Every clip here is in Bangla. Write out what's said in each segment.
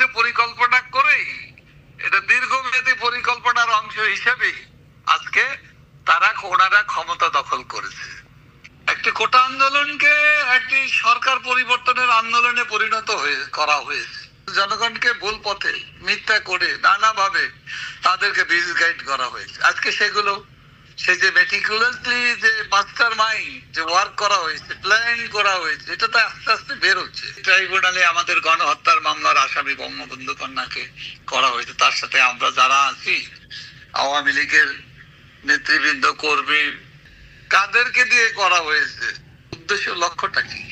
কিছু পরিকল্পনা করেই এটা দীর্ঘমেয়াদী পরিকল্পনার অংশ হিসেবে আজকে তারা ওনারা ক্ষমতা দখল করেছে। একটি কোটা আন্দোলনকে একটি সরকার পরিবর্তনের আন্দোলনে পরিণত হয়ে, করা হয়েছে। জনগণকে ভুল পথে মিথ্যা করে নানাভাবে তাদেরকে বিজ গাইড করা হয়েছে। আজকে সেগুলো সেই যে মেটিকুলাসলি যে মাস্টার মাইন্ড যে ওয়ার্ক করা হয়েছে প্ল্যান করা হয়েছে, এটা তো আস্তে আস্তে বের হচ্ছে। ট্রাইব্যুনালে আমাদের গণহত্যার মামলার আসামি বঙ্গবন্ধু কন্যাকে করা হয়েছে। তার সাথে আমরা যারা আছি, আওয়ামী লীগের নেতৃবৃন্দ, কর্মী, কাদেরকে দিয়ে করা হয়েছে? উদ্দেশ্য লক্ষ্যটা কি?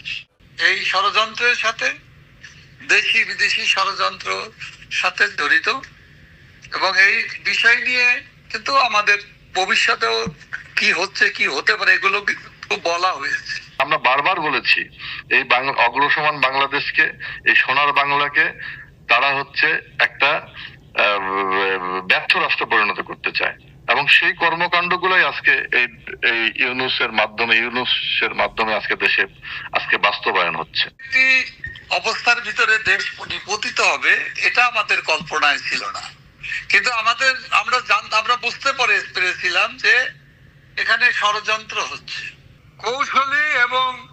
এই ষড়যন্ত্রের সাথে, দেশি বিদেশি ষড়যন্ত্র সাথে জড়িত। এবং এই বিষয় নিয়ে কিন্তু আমাদের ভবিষ্যতেও কি হচ্ছে কি হতে পারে এগুলো বলা হয়েছে। আমরা বারবার বলেছি এই অগ্রসমান বাংলাদেশকে এই সোনার বাংলাকে তারা হচ্ছে একটা ব্যর্থ রাষ্ট্র পরিণত করতে চায়। এবং সেই কর্মকাণ্ড কর্মকাণ্ডগুলোই আজকে এই এই ইউনুসের মাধ্যমে ইউনুসের মাধ্যমে আজকে দেশে আজকে বাস্তবায়ন হচ্ছে। অবস্থার ভিতরে দেশ নিপতিত হবে এটা আমাদের কল্পনায় ছিল না। কিন্তু আমাদের আমরা জান- আমরা বুঝতে পারে পেরেছিলাম যে এখানে ষড়যন্ত্র হচ্ছে। কৌশলী এবং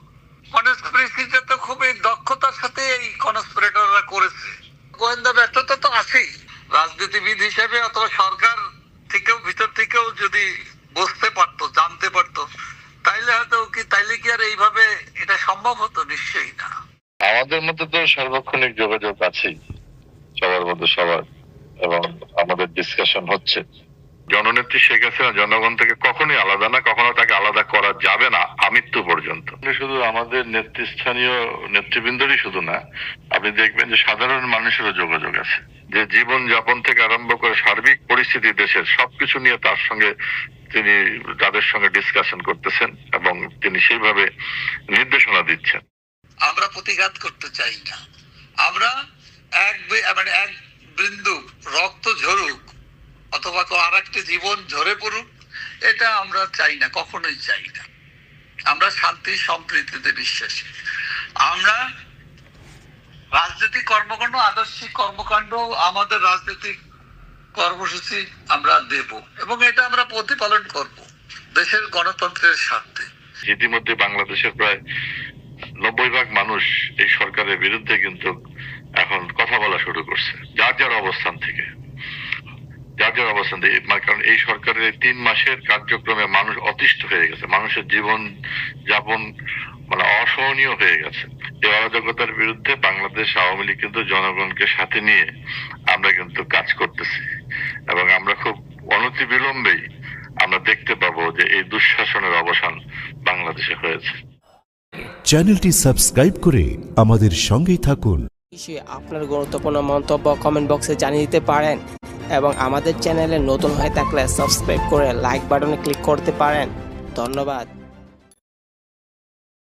কনস্পিরেসিটা তো খুবই দক্ষতার সাথে এই কনস্পিরেটররা করেছে। গোয়েন্দা ব্যর্থতা তো আছেই। রাজনীতিবিদ হিসেবে অথবা সরকার থেকেও ভিতর থেকেও যদি বুঝতে পারতো জানতে পারতো তাইলে হয়তো কি তাইলে কি আর এইভাবে এটা সম্ভব হতো? নিশ্চয়ই না। আমাদের মধ্যে তো সার্বক্ষণিক যোগাযোগ আছেই সবার মধ্যে সবার। এবং আমাদের ডিসকাশন হচ্ছে। জননেত্রী শেখ হাসিনা জনগণ থেকে কখনোই আলাদা না কখনো তাকে আলাদা করা যাবে না আমৃত্যু পর্যন্ত। শুধু আমাদের নেতৃস্থানীয় নেতৃবৃন্দরই শুধু না আপনি দেখবেন যে সাধারণ মানুষেরও যোগাযোগ আছে। যে জীবন যাপন থেকে আরম্ভ করে সার্বিক পরিস্থিতি দেশের সবকিছু নিয়ে তার সঙ্গে তিনি তাদের সঙ্গে ডিসকাশন করতেছেন এবং তিনি সেইভাবে নির্দেশনা দিচ্ছেন। আমরা প্রতিঘাত করতে চাই না। আমরা এক মানে এক বিন্দু রক্ত ঝরুক অথবা আর একটি জীবন ঝরে পড়ুক, এটা আমরা চাই না, কখনোই চাই না। আমরা শান্তি, সম্প্রীতিতে বিশ্বাসী। আমরা রাজনৈতিক কর্মকাণ্ড, আদর্শিক কর্মকাণ্ড, আমাদের রাজনৈতিক কর্মসূচি আমরা দেব এবং এটা আমরা প্রতিপালন করব দেশের গণতন্ত্রের স্বার্থে। ইতিমধ্যে বাংলাদেশের প্রায় নব্বই ভাগ মানুষ এই সরকারের বিরুদ্ধে কিন্তু এখন কথা বলা শুরু করছে। যার যার অবস্থান থেকে। যার যার অবস্থান থেকে কারণ এই সরকারের তিন মাসের কার্যক্রমে মানুষ অতিষ্ঠ হয়ে গেছে। মানুষের জীবন যাপন মানে অসহনীয় হয়ে গেছে। এই অরাজকতার বিরুদ্ধে বাংলাদেশ আওয়ামী লীগ কিন্তু জনগণকে সাথে নিয়ে আমরা কিন্তু কাজ করতেছি। এবং আমরা খুব অনতি বিলম্বেই আমরা দেখতে পাবো যে এই দুঃশাসনের অবসান বাংলাদেশে হয়েছে। চ্যানেলটি সাবস্ক্রাইব করে আমাদের সঙ্গেই থাকুন। বিষয়ে আপনার গুরুত্বপূর্ণ মন্তব্য কমেন্ট বক্সে জানিয়ে দিতে পারেন। এবং আমাদের চ্যানেলে নতুন হয়ে থাকলে সাবস্ক্রাইব করে লাইক বাটনে ক্লিক করতে পারেন। ধন্যবাদ।